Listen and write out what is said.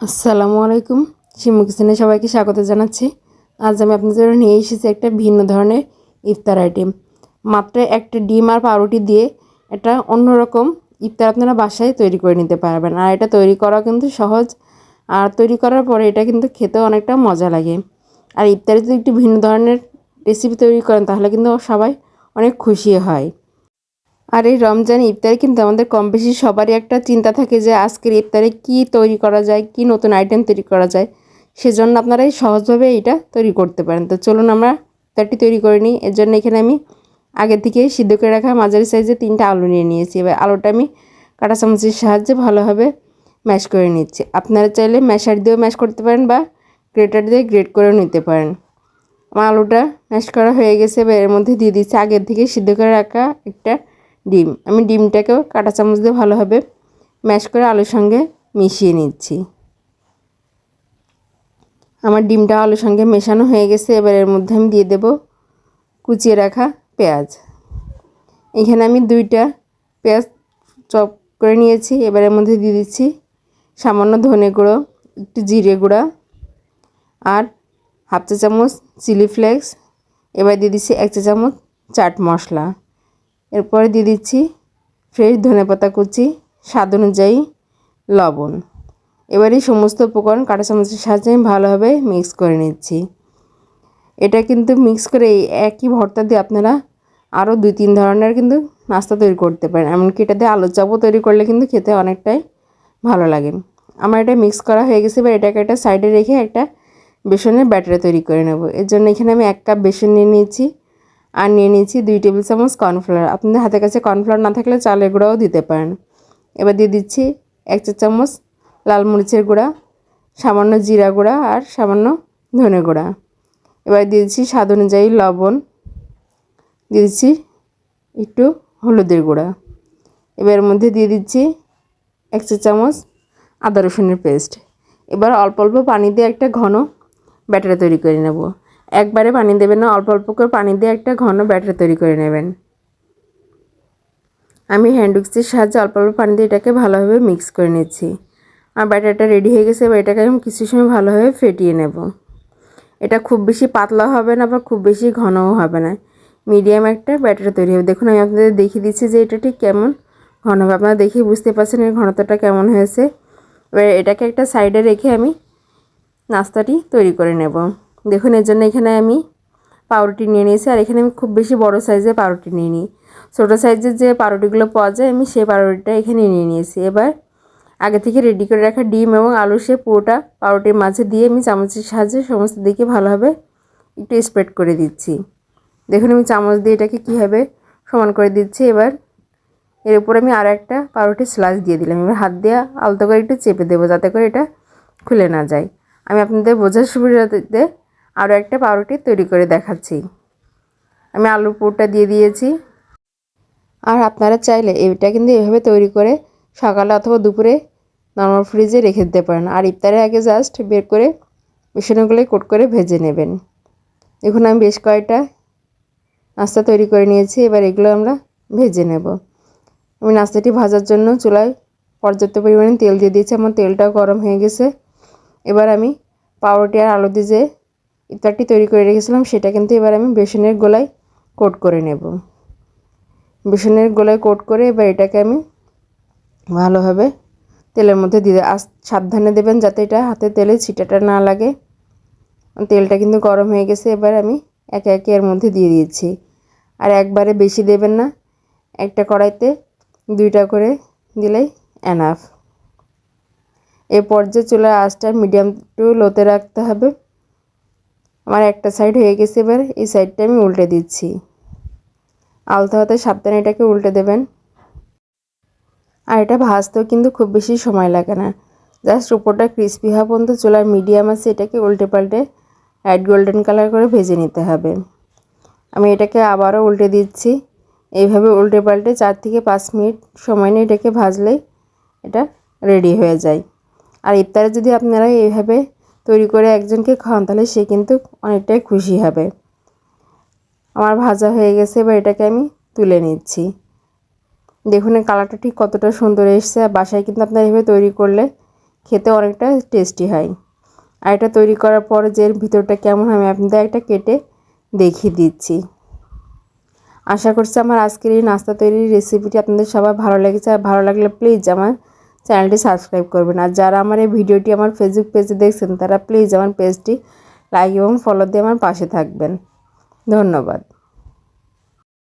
আসসালামু আলাইকুম। শিমু কিচেনে সবাইকে স্বাগত জানাচ্ছি। আজ আমি আপনাদের নিয়ে এসেছি একটা ভিন্ন ধরনের ইফতার আইটেম। মাত্র একটা ডিম আর পাউরুটি দিয়ে এটা অন্যরকম ইফতার আপনারা বাসায় তৈরি করে নিতে পারবেন। আর এটা তৈরি করা কিন্তু সহজ। আর তৈরি করার পরে এটা কিন্তু খেতে অনেকটা মজা লাগে। আর ইফতারে যদি একটু ভিন্ন ধরনের রেসিপি তৈরি করেন, তাহলে কিন্তু সবাই অনেক খুশি হয়। আর এই রমজান ইফতারে কিন্তু আমাদের কম বেশি সবারই একটা চিন্তা থাকে যে আজকের ইফতারে কি তৈরি করা যায়, কি নতুন আইটেম তৈরি করা যায়। সেজন্য আপনারা এই সহজভাবে এটা তৈরি করতে পারেন। তো চলুন আমরা ইফতারটি তৈরি করে নিই। এর জন্য এখানে আমি আগে থেকে সিদ্ধ করে রাখা মাঝারি সাইজে তিনটা আলু নিয়ে নিয়েছি। এবার আলুটা আমি কাঁটা চামচের সাহায্যে ভালোভাবে ম্যাশ করে নিচ্ছি। আপনারা চাইলে ম্যাশার দিয়েও ম্যাশ করতে পারেন বা গ্রেটার দিয়ে গ্রেট করেও নিতে পারেন। আমার আলুটা ম্যাশ করা হয়ে গেছে। এবার এর মধ্যে দিয়ে দিচ্ছি আগের থেকে সিদ্ধ করে রাখা একটা ডিম। আমি ডিমটাকেও কাঁটা চামচ দিয়ে ভালোভাবে ম্যাশ করে আলুর সঙ্গে মিশিয়ে নিচ্ছি। আমার ডিমটা আলুর সঙ্গে মেশানো হয়ে গেছে, এবার এর মধ্যে আমি দিয়ে দেব কুচিয়ে রাখা পেঁয়াজ। এখানে আমি দুইটা পেঁয়াজ চপ করে নিয়েছি, এবার এর মধ্যে দিয়ে দিচ্ছি সামান্য ধনে গুঁড়ো, একটু জিরে গুঁড়া আর হাফ চা চামচ চিলি ফ্লেক্স, এবার দিয়ে দিচ্ছি এক চা চামচ চাট মশলা। এরপরে দিয়ে দিচ্ছি ফ্রেশ ধনেপাতা কুচি, স্বাদ অনুযায়ী লবণ। এবার সমস্ত উপকরণ কাঁটা চামচের সাহায্যে আমি ভালোভাবে মিক্স করে নিচ্ছি। এটা কিন্তু মিক্স করে এই একই ভর্তা দিয়ে আপনারা আরও দুই তিন ধরনের কিন্তু নাস্তা তৈরি করতে পারেন। এমনকি এটা দিয়ে আলুর চাপও তৈরি করলে কিন্তু খেতে অনেকটাই ভালো লাগে। আমার এটা মিক্স করা হয়ে গেছে, এবার এটাকে একটা সাইডে রেখে একটা বেসনের ব্যাটারি তৈরি করে নেব। এর জন্য এখানে আমি এক কাপ বেসন নিয়ে নিয়েছি। আর নিয়ে নিয়েছি দুই টেবিল চামচ কর্নফ্লাওয়ার। আপনাদের হাতের কাছে কর্নফ্লাওয়ার না থাকলে চালের গুঁড়াও দিতে পারেন। এবার দিয়ে দিচ্ছি এক চা চামচ লাল মরিচের গুঁড়া, সামান্য জিরা গুঁড়া আর সামান্য ধনে গুঁড়া। এবার দিয়ে দিচ্ছি স্বাদ অনুযায়ী লবণ। দিয়ে দিচ্ছি একটু হলুদের গুঁড়া। এবার মধ্যে দিয়ে দিচ্ছি এক চা চামচ আদা রসুনের পেস্ট। এবার অল্প অল্প পানি দিয়ে একটা ঘন ব্যাটারি তৈরি করে নেব। একবারে পানি দেবেন না, অল্প অল্প করে পানি দিয়ে একটা ঘন ব্যাটার তৈরি করে নেবেন। আমি হ্যান্ডউক্সের সাহায্যে অল্প অল্প পানি দিয়ে এটাকে ভালোভাবে মিক্স করে নিচ্ছি। আর ব্যাটারটা রেডি হয়ে গেছে, এবার এটাকে আমি কিছু সময় ভালোভাবে ফেটিয়ে নেব। এটা খুব বেশি পাতলা হবে না বা খুব বেশি ঘনও হবে না, মিডিয়াম একটা ব্যাটার তৈরি হবে। দেখুন, আমি আপনাদের দেখিয়ে দিচ্ছি যে এটা ঠিক কেমন ঘন হবে। আপনারা দেখেই বুঝতে পারছেন এর ঘনতাটা কেমন হয়েছে। এবার এটাকে একটা সাইডে রেখে আমি নাস্তাটি তৈরি করে নেব। দেখুন, এর জন্য এখানে আমি পাউরুটি নিয়ে নিয়েছি। আর এখানে আমি খুব বেশি বড় সাইজের পাউরুটি নিয়ে নিই। ছোটো সাইজের যে পাউরুটিগুলো পাওয়া যায়, আমি সেই পাউরুটিটা এখানে নিয়ে নিয়েছি। এবার আগে থেকে রেডি করে রাখা ডিম এবং আলু, সে পুরোটা পাউরুটির মাঝে দিয়ে আমি চামচের সাহায্যে সমস্ত দিকে ভালোভাবে একটু স্প্রেড করে দিচ্ছি। দেখুন, আমি চামচ দিয়ে এটাকে কীভাবে সমান করে দিচ্ছি। এবার এর উপর আমি আর একটা পাউরুটির স্লাইস দিয়ে দিলাম। এবার হাত দিয়ে আলতো করে একটু চেপে দেবো, যাতে করে এটা খুলে না যায়। আমি আপনাদের বোঝার সুবিধাতে আরও একটা পাউরুটি তৈরি করে দেখাচ্ছি। আমি আলুর পুরটা দিয়ে দিয়েছি। আর আপনারা চাইলে এটা কিন্তু এভাবে তৈরি করে সকালে অথবা দুপুরে নর্মাল ফ্রিজে রেখে দিতে পারেন। আর ইফতারের আগে জাস্ট বের করে মিশনগুলো কোট করে ভেজে নেবেন। দেখুন, আমি বেশ কয়েকটা নাস্তা তৈরি করে নিয়েছি। এবার এগুলো আমরা ভেজে নেব। আমি নাস্তাটি ভাজার জন্য চুলায় পর্যাপ্ত পরিমাণে তেল দিয়ে দিয়েছি। আমার তেলটাও গরম হয়ে গেছে। এবার আমি পাউরুটি আর আলু দিয়ে ইফতারটি তৈরি করে রেখেছিলাম, সেটা কিন্তু এবার আমি বেসনের গোলায় কোট করে নেব। বেসনের গোলায় কোট করে এবার এটাকে আমি ভালোভাবে তেলের মধ্যে দিয়ে আস সাবধানে দেবেন যাতে এটা হাতে তেলে ছিটাটা না লাগে। তেলটা কিন্তু গরম হয়ে গেছে, এবার আমি একে একে এর মধ্যে দিয়ে দিয়েছি। আর একবারে বেশি দেবেন না, একটা কড়াইতে দুইটা করে দিলেই এনাফ এ পর্যায়ে চুলার আঁচটা মিডিয়াম টু লোতে রাখতে হবে। আমার একটা সাইড হয়ে গেছে এবার, এই সাইডটা আমি উল্টে দিচ্ছি। আলতো হাতে সাবধানে এটাকে উল্টে দেবেন। আর এটা ভাজতেও কিন্তু খুব বেশি সময় লাগে না। জাস্ট উপরটা ক্রিস্পি হওয়া পর্যন্ত চুলার মিডিয়াম আছে, এটাকে উল্টে পাল্টে লাইট গোল্ডেন কালার করে ভেজে নিতে হবে। আমি এটাকে আবারও উল্টে দিচ্ছি। এইভাবে উল্টে পাল্টে চার থেকে পাঁচ মিনিট সময় নিয়ে এটাকে ভাজলেই এটা রেডি হয়ে যায়। আর ইফতারে যদি আপনারা এইভাবে তৈরি করে একজনকে খাওয়ান, তাহলে সে কিন্তু অনেকটাই খুশি হবে। আমার ভাজা হয়ে গেছে, এবার এটাকে আমি তুলে নিচ্ছি। দেখুন এই কালারটা ঠিক কতটা সুন্দর এসছে, আর বাসায় কিন্তু আপনার এভাবে তৈরি করলে খেতে অনেকটা টেস্টি হয়। আর এটা তৈরি করার পর যে ভিতরটা কেমন আমি আপনাদের একটা কেটে দেখিয়ে দিচ্ছি। আশা করছি আমার আজকের এই নাস্তা তৈরির রেসিপিটি আপনাদের সবার ভালো লেগেছে, আর ভালো লাগলে প্লিজ আমার চ্যানেলটি সাবস্ক্রাইব করবেন। আর যারা আমার এই ভিডিওটি আমার ফেসবুক পেজে দেখছেন, তারা প্লিজ আমার পেজটি লাইক এবং ফলো দিয়ে আমার পাশে থাকবেন। ধন্যবাদ।